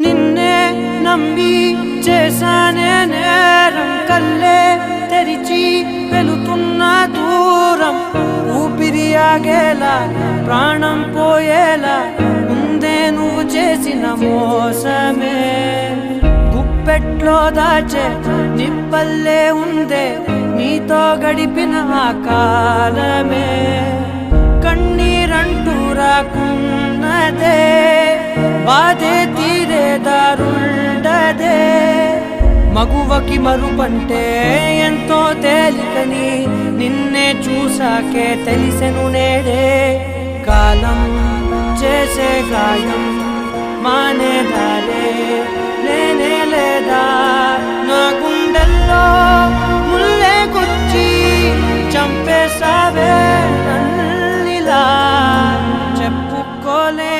నిన్నే నమ్మి చేశానే నేరం కల్లే తెరిచి వెళుతున్న దూరం. ఊపిరి ఆగేలా ప్రాణం పోయేలా ముందే నువ్వు చేసిన మోసమే. గుప్పెట్లో దాచే నిప్పల్లే ఉందే నీతో గడిపిన ఆ కాలమే. కన్నీరంటూ రాకున్నదే బాధే మగువకి మరుపంటే ఎంతో తేలికని నిన్నే చూసాకే తెలిసెను నేడే. కాలం చేసే గాయం మానే దారే. లేనే లేదా నా గుండెల్లో ముల్లే కొచ్చి చంపేసావే ఇలా చెప్పుకోలే